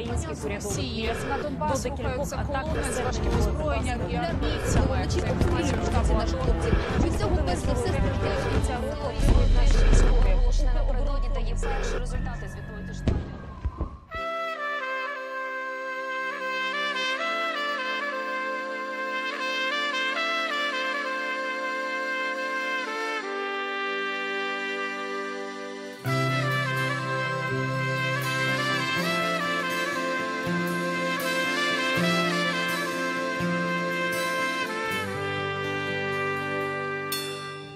українських урядових місць на Донбасу до декількох атак з важким озброєнням і армійцями. Це обстрілюють інформація ці наші штабу хлопці. Від цього перш все Оголошена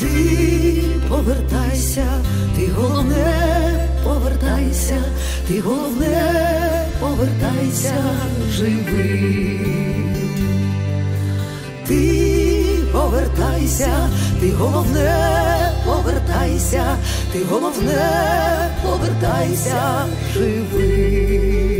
Ти повертайся, ти головне повертайся, ти головне повертайся живим. Ти повертайся, ти головне повертайся, ти головне повертайся живим.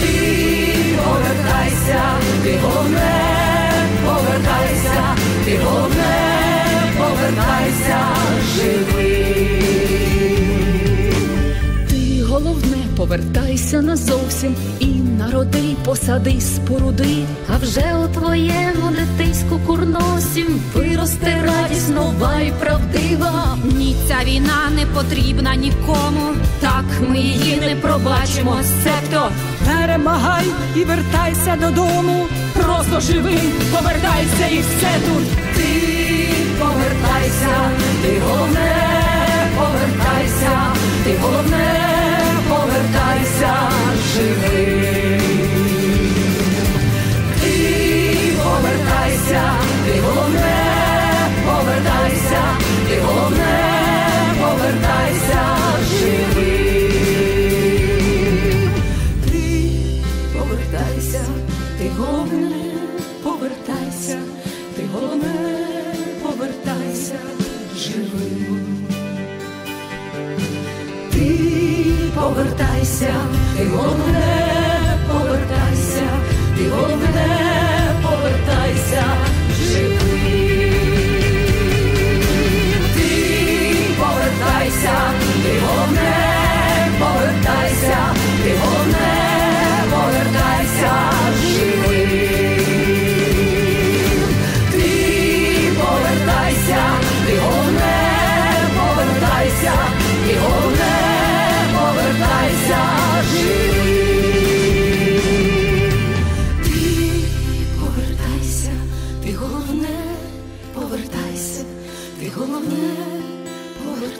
Ти повертайся, ти головне повертайся, ти головне повертайся живим. Ти головне повертайся назовсім і народи, посади, споруди. А вже у твоєму дитиську курносім виросте радість ця війна не потрібна нікому. Так ми її не пробачимо, себто Перемагай і вертайся додому. Просто живи, повертайся і все тут. Ти повертайся, ти головне, ти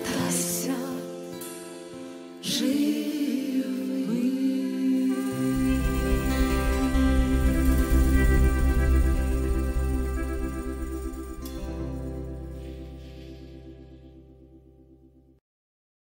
ти головне, повертайся живим.